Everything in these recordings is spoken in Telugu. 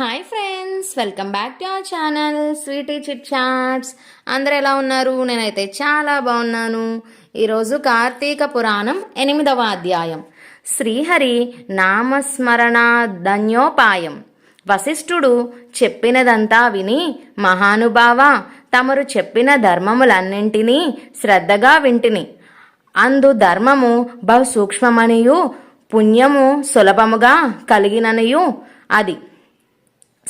Hi friends welcome back to our channel sweety chit chats అందరు ఎలా ఉన్నారు? నేనైతే చాలా బాగున్నాను. ఈరోజు కార్తీక పురాణం ఎనిమిదవ అధ్యాయం. శ్రీహరి నామస్మరణ ధన్యోపాయం. వశిష్ఠుడు చెప్పినదంతా విని మహానుభావ తమరు చెప్పిన ధర్మములన్నింటినీ శ్రద్ధగా వింటిని. అందు ధర్మము బహు సూక్ష్మమనియు పుణ్యము సులభముగా కలిగిననియు అది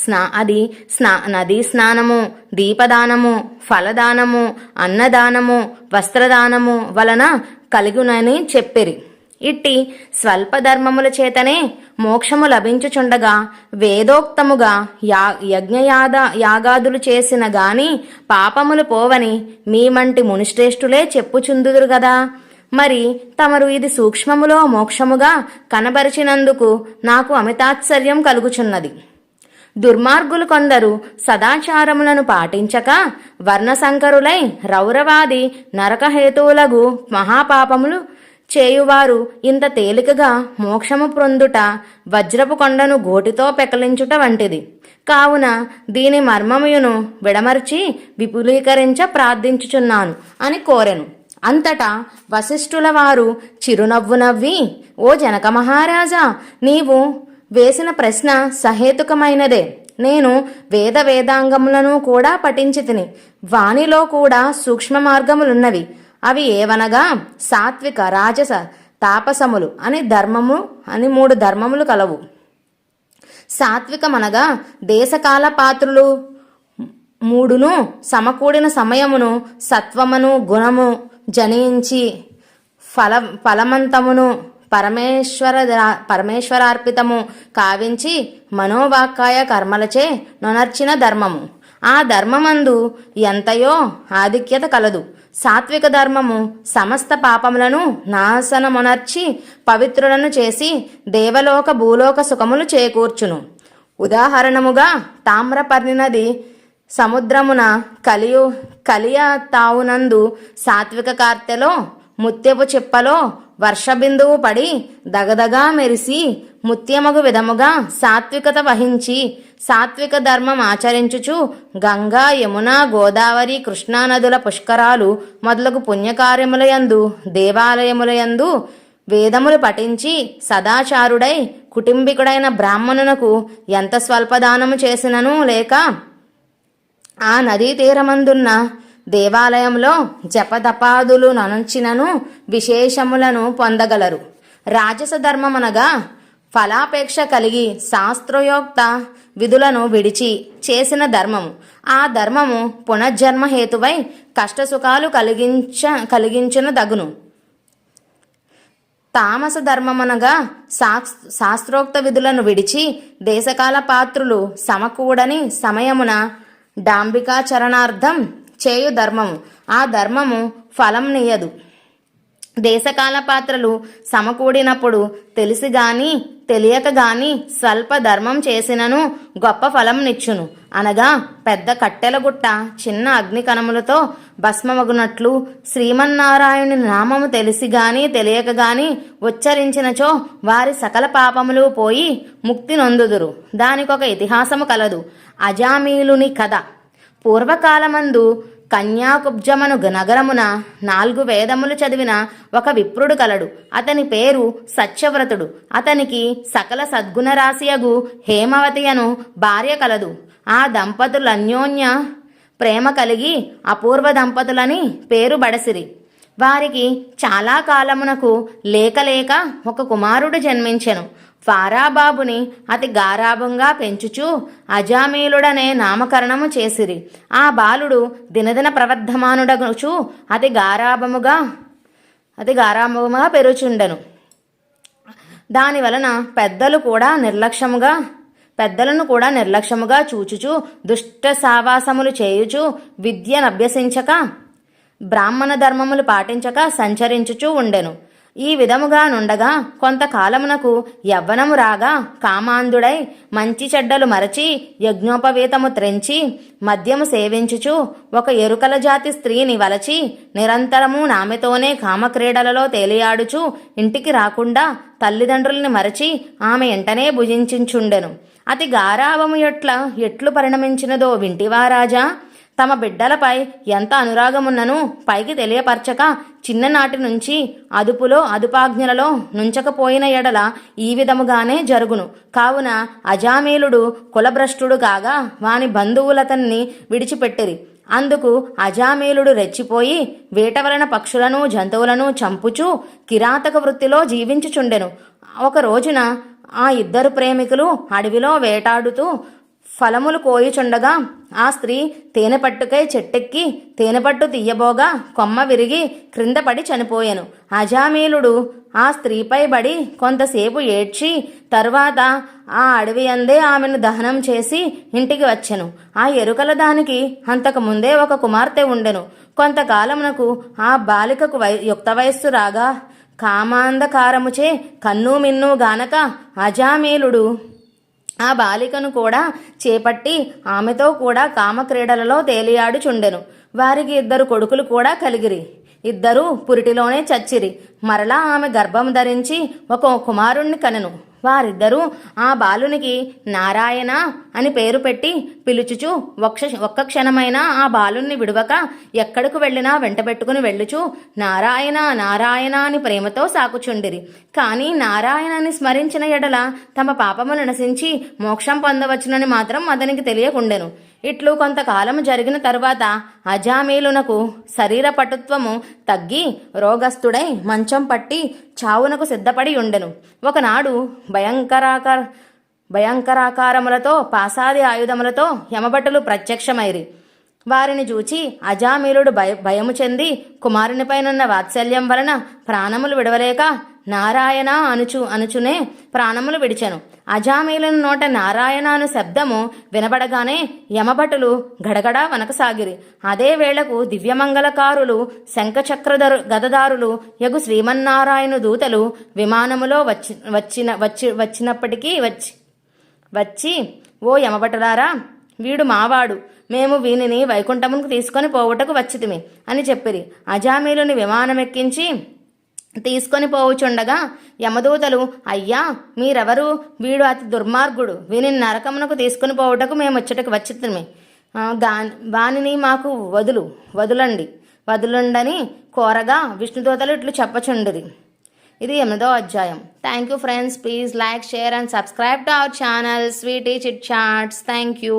స్నా అది స్నా నదీ స్నానము దీపదానము ఫలదానము అన్నదానము వస్త్రదానము వలన కలిగునని చెప్పిరి. ఇట్టి స్వల్ప ధర్మముల చేతనే మోక్షము లభించుచుండగా వేదోక్తముగా యా యజ్ఞయాద యాగాదులు చేసిన గాని పాపములు పోవని మీమంటి మునిశ్రేష్ఠులే చెప్పుచుందుదురు గదా. మరి తమరు ఇది సూక్ష్మములో మోక్షముగా కనబరిచినందుకు నాకు అమితాశ్చర్యం కలుగుచున్నది. దుర్మార్గులు కొందరు సదాచారములను పాటించక వర్ణశంకరులై రౌరవాది నరకహేతువులగు మహాపాపములు చేయువారు ఇంత తేలికగా మోక్షము పొందుట వజ్రపు కొండను గోటితో పెకలించుట వంటిది. కావున దీని మర్మముయును విడమర్చి విపులీకరించ ప్రార్థించుచున్నాను అని కోరెను. అంతటా వశిష్ఠుల వారు చిరునవ్వు నవ్వి ఓ జనక మహారాజా నీవు వేసిన ప్రశ్న సహేతుకమైనదే. నేను వేద వేదాంగములను కూడా పఠించి తిని వానిలో కూడా సూక్ష్మ మార్గములున్నవి. అవి ఏవనగా సాత్విక రాజస తాపసములు అని ధర్మము అని మూడు ధర్మములు కలవు. సాత్వికమనగా దేశకాల పాత్రులు మూడును సమకూడిన సమయమును సత్వమును గుణము జనించి ఫల ఫలమంతమును పరమేశ్వర పరమేశ్వరార్పితము కావించి మనోవాక్కాయ కర్మలచే నొనర్చిన ధర్మము. ఆ ధర్మమందు ఎంతయో ఆధిక్యత కలదు. సాత్విక ధర్మము సమస్త పాపములను నాశనమునర్చి పవిత్రులను చేసి దేవలోక భూలోక సుఖములు చేకూర్చును. ఉదాహరణముగా తామ్రపర్ణి నది సముద్రమున కలియు కలియ తావునందు సాత్విక కార్తెలో ముత్యపు చిప్పలో వర్షబిందువు పడి దగదగా మెరిసి ముత్యమగు విధముగా సాత్వికత వహించి సాత్విక ధర్మం ఆచరించుచు గంగా యమున గోదావరి కృష్ణానదుల పుష్కరాలు మొదలగు పుణ్యకార్యములయందు దేవాలయములయందు వేదములు పఠించి సదాచారుడై కుటుంబికుడైన బ్రాహ్మణునకు ఎంత స్వల్పదానము చేసినను లేక ఆ నదీ తీరమందున్న దేవాలయంలో జపదపాదులు ననుంచినను విశేషములను పొందగలరు. రాజస ధర్మమనగా ఫలాపేక్ష కలిగి శాస్త్రయోక్త విధులను విడిచి చేసిన ధర్మము. ఆ ధర్మము పునర్జన్మ హేతువై కష్టసుఖాలు కలిగించ కలిగించిన దగును. తామస ధర్మమనగా శాస్ శాస్త్రోక్త విధులను విడిచి దేశకాల పాత్రులు సమకూడని సమయమున డాంబికాచరణార్థం చేయు ధర్మము. ఆ ధర్మము ఫలం నీయదు దేశకాల పాత్రలు సమకూడినప్పుడు తెలిసి గాని తెలియక గాని స్వల్ప ధర్మం చేసినను గొప్ప ఫలం నిచ్చును అనగా పెద్ద కట్టెల గుట్ట చిన్న అగ్ని కణములతో భస్మమగునట్లు శ్రీమన్నారాయణుని నామము తెలిసి గాని తెలియక గాని ఉచ్చరించినచో వారి సకల పాపములు పోయి ముక్తి నొందుదురు. దానికొక ఇతిహాసము కలదు. అజామీలుని కథ. పూర్వకాలమందు కన్యాకుబ్జమను నగరమున నాలుగు వేదములు చదివిన ఒక విప్రుడు కలడు. అతని పేరు సత్యవ్రతుడు. అతనికి సకల సద్గుణరాశియగు హేమవతి అను భార్య కలదు. ఆ దంపతులు అన్యోన్య ప్రేమ కలిగి అపూర్వ దంపతులని పేరు బడసిరి. వారికి చాలా కాలమునకు లేక లేక ఒక కుమారుడు జన్మించెను. ఫారాబాబుని అతి గారాభంగా పెంచుచూ అజామీలుడనే నామకరణము చేసిరి. ఆ బాలుడు దినదిన ప్రవర్ధమానుడగుచు అతి గారాభముగా అతి గారాభముగా పెరుచుండెను. దాని వలన పెద్దలు కూడా నిర్లక్ష్యముగా పెద్దలను కూడా నిర్లక్ష్యముగా చూచుచు దుష్ట సావాసములు చేయుచు విద్యనభ్యసించక బ్రాహ్మణ ధర్మములు పాటించక సంచరించుచూ ఉండెను. ఈ విధముగా నుండగా కొంతకాలమునకు యవ్వనము రాగా కామాంధుడై మంచి చెడ్డలు మరచి యజ్ఞోపవీతము త్రెంచి మద్యము సేవించుచు ఒక ఎరుకల జాతి స్త్రీని వలచి నిరంతరము నామెతోనే కామక్రీడలలో తేలియాడుచు ఇంటికి రాకుండా తల్లిదండ్రుల్ని మరచి ఆమె ఎంటనే భుజించుండెను అతి గారావము ఎట్ల ఎట్లు పరిణమించినదో వింటివా రాజా? తమ బిడ్డలపై ఎంత అనురాగమున్నను పైకి తెలియపరచక చిన్ననాటి నుంచి అదుపులో అదుపాజ్ఞలలో నుంచకపోయిన ఎడల ఈ విధముగానే జరుగును. కావున అజామీలుడు కులభ్రష్టుడు కాగా వాని బంధువులతన్ని విడిచిపెట్టిరి. అందుకు అజామీలుడు రెచ్చిపోయి వేట వలన పక్షులను జంతువులను చంపుచూ కిరాతక వృత్తిలో జీవించుచుండెను. ఒక రోజున ఆ ఇద్దరు ప్రేమికులు అడవిలో వేటాడుతూ ఫలములు కోయుచుండగా ఆ స్త్రీ తేనెపట్టుకై చెట్టెక్కి తేనెపట్టు తీయబోగా కొమ్మ విరిగి క్రింద పడి చనిపోయెను. అజామీలుడు ఆ స్త్రీపై బడి కొంతసేపు ఏడ్చి తరువాత ఆ అడవి అందే ఆమెను దహనం చేసి ఇంటికి వచ్చెను. ఆ ఎరుకల దానికి అంతకు ముందే ఒక కుమార్తె ఉండెను. కొంతకాలమునకు ఆ బాలికకు వై యుక్త వయస్సు రాగా కామాంధకారముచే కన్ను మిన్ను గానక అజామీలుడు ఆ బాలికను కూడా చేపట్టి ఆమెతో కూడా కామక్రీడలలో తేలియాడుచుండెను. వారికి ఇద్దరు కొడుకులు కూడా కలిగిరి. ఇద్దరూ పురిటిలోనే చచ్చిరి. మరలా ఆమె గర్భం ధరించి ఒక కుమారుణ్ణి కనెను. వారిద్దరూ ఆ బాలునికి నారాయణ అని పేరు పెట్టి పిలుచుచు ఒక్క ఒక్క క్షణమైన ఆ బాలుణ్ణి విడువక ఎక్కడకు వెళ్ళినా వెంటబెట్టుకుని వెళ్ళుచు నారాయణ నారాయణ అని ప్రేమతో సాకుచుండిరి. కానీ నారాయణని స్మరించిన ఎడల తమ పాపములు నశించి మోక్షం పొందవచ్చునని మాత్రం అతనికి తెలియకుండెను. ఇట్లు కొంతకాలం జరిగిన తరువాత అజామీలునకు శరీర పటుత్వము తగ్గి రోగస్థుడై మంచం పట్టి చావునకు సిద్ధపడి ఉండెను. ఒకనాడు భయంకరాకర భయంకరాకారములతో పాసాది ఆయుధములతో యమభటులు ప్రత్యక్షమైరి. వారిని చూచి అజామీలుడు భయ భయము చెంది కుమారునిపైనున్న వాత్సల్యం వలన ప్రాణములు విడవలేక నారాయణ అనుచు అనుచునే ప్రాణములు విడిచాను. అజామీలను నోట నారాయణ అను శబ్దము వినబడగానే యమభటులు గడగడా వనకసాగిరి అదే వేళకు దివ్యమంగళకారులు శంఖచక్రధరు గదదారులు యగు శ్రీమన్నారాయణ దూతలు విమానములో వచ్చి వచ్చిన వచ్చి వచ్చినప్పటికీ వచ్చి వచ్చి ఓ యమభటులారా వీడు మావాడు. మేము వీనిని వైకుంఠమునకు తీసుకొని పోవుటకు వచ్చితిమి అని చెప్పిరి. అజామీలుని విమానమెక్కించి తీసుకొని పోవుచుండగా యమదూతలు అయ్యా మీరెవరు? వీడు అతి దుర్మార్గుడు. వీని నరకమునకు తీసుకుని పోవుటకు మేము వచ్చేటకు వచ్చితిమి గా వానిని మాకు వదులు వదులండి. వదులుండని కోరగా విష్ణుదూతలు ఇట్లు చెప్పచుండది ఇది ఎనిమిదో అధ్యాయం. Thank you friends please like share and subscribe to our channel sweety chit chats thank you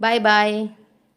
bye bye